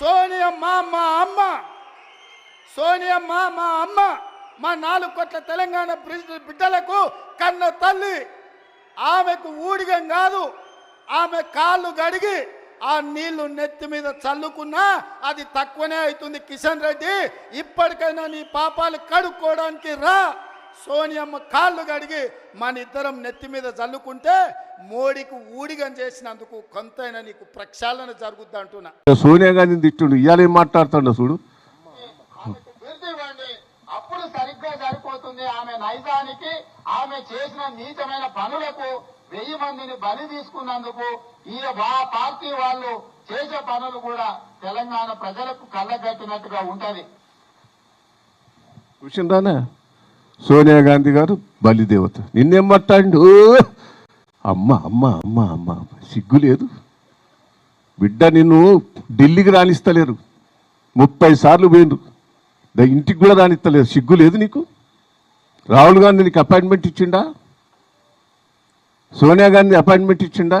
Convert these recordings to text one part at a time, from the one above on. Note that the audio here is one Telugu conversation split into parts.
సోనియమ్మ మా అమ్మ. సోనియమ్మ మా అమ్మ. మా నాలుగు కోట్ల తెలంగాణ బిడ్డలకు కన్న తల్లి. ఆమెకు ఊడిగం కాదు. ఆమె కాళ్ళు గడిగి ఆ నీళ్ళు నెత్తి మీద చల్లుకున్నా అది తక్కువనే అవుతుంది. కిషన్ రెడ్డి ఇప్పటికైనా నీ పాపాలు కడుక్కోవడానికి రా. సోనియమ్మ కాళ్ళు గడిగి మన ఇద్దరం నెత్తి మీద చల్లుకుంటే మోడీకి ఊడిగం చేసినందుకు కొంతైనా నీకు ప్రక్షాళన జరుగుద్ది అంటున్నా. సోనియా గాంధీని తిట్టుండు ఇవాళ ఏం మాట్లాడుతుండ చూడు. అప్పుడు సరిగ్గా సరిపోతుంది. ఆమె నైజానికి ఆమె చేసిన నీచమైన పనులకు వెయ్యి మందిని బలి తీసుకున్నందుకు ఈ పార్టీ వాళ్ళు చేసే పనులు కూడా తెలంగాణ ప్రజలకు కళ్ళగట్టినట్టుగా ఉంటది. చూసిండానే సోనియా గాంధీ గారు బలిదేవత. నిన్నేం మాట్లాడిండు? అమ్మ అమ్మ అమ్మ అమ్మ సిగ్గు లేదు. బిడ్డ నిన్ను ఢిల్లీకి రాణిస్తలేరు ముప్పై సార్లు పోయిండ్రు. ఇంటికి కూడా రాణిస్తలేరు సిగ్గు లేదు నీకు? రాహుల్ గాంధీ నీకు అపాయింట్మెంట్ ఇచ్చిండా? సోనియా గాంధీ అపాయింట్మెంట్ ఇచ్చిండా?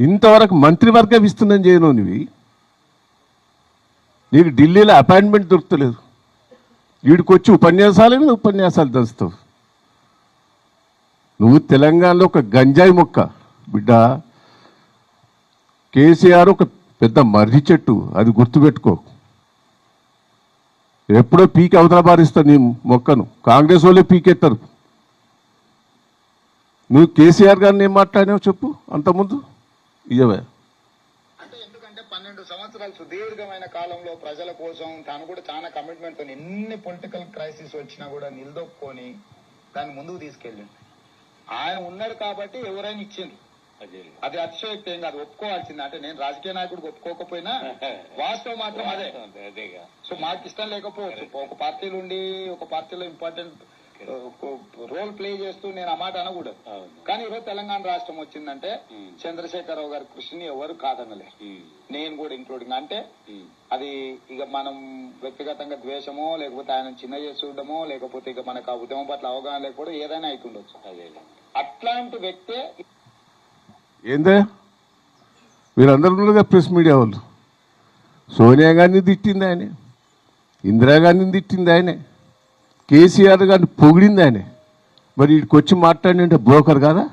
ఇంతవరకు మంత్రివర్గం ఇస్తుందని చేయను నీవి నీకు ఢిల్లీలో అపాయింట్మెంట్ దొరుకుతలేదు. వీడికి వచ్చి ఉపన్యాసాలు మీద ఉపన్యాసాలు దంచుతావు నువ్వు తెలంగాణలో ఒక గంజాయి మొక్క బిడ్డ. కేసీఆర్ ఒక పెద్ద మర్రి చెట్టు అది గుర్తుపెట్టుకో. ఎప్పుడో పీకి అవతల బారిస్తావు నీ మొక్కను. కాంగ్రెస్ వాళ్ళే పీకెత్తారు. నువ్వు కేసీఆర్ గారిని ఏం మాట్లాడినావు చెప్పు అంతకుముందు? ఇయవే సంవత్సరాలు సుదీర్ఘమైన కాలంలో ప్రజల కోసం తాను కూడా చాలా కమిట్మెంట్తో ఎన్ని పొలిటికల్ క్రైసిస్ వచ్చినా కూడా నిలదొక్కుని దాన్ని ముందుకు తీసుకెళ్ళింది ఆయన ఉన్నాడు కాబట్టి ఎవరైనా ఇచ్చింది అది అతిశయోక్తి ఏం కాదు ఒప్పుకోవాల్సింది. అంటే నేను రాజకీయ నాయకుడికి ఒప్పుకోకపోయినా వాస్తవం మాత్రం అదే. సో మాకు ఇష్టం లేకపోవచ్చు ఒక పార్టీలో ఉండి ఒక పార్టీలో ఇంపార్టెంట్ రోల్ ప్లే చేస్తూ నేను ఆ మాట అనకూడదు. కానీ ఈరోజు తెలంగాణ రాష్ట్రం వచ్చిందంటే చంద్రశేఖరరావు గారి కృషిని ఎవరు కాదనలే నేను కూడా ఇంక్లూడింగ్ అంటే అది ఇక మనం వ్యక్తిగతంగా ద్వేషమో లేకపోతే ఆయన చిన్న చేసి చూడడమో లేకపోతే ఇక మనకు ఆ ఉద్యమం పట్ల అవగాహన లేకపోవడం ఏదైనా అవుతుండొచ్చు అట్లాంటి వ్యక్తే ఏందే? మీరందరూ ఉన్నారుగా ప్రెస్ మీడియా వాళ్ళు. సోనియా గాంధీ తిట్టింది ఆయనే. ఇందిరాగాంధీని తిట్టింది ఆయనే. కేసీఆర్ గారిని పొగిడింది ఆయన. మరి ఇక్కడికి వచ్చి మాట్లాడినంటే బ్రోకర్ కదా?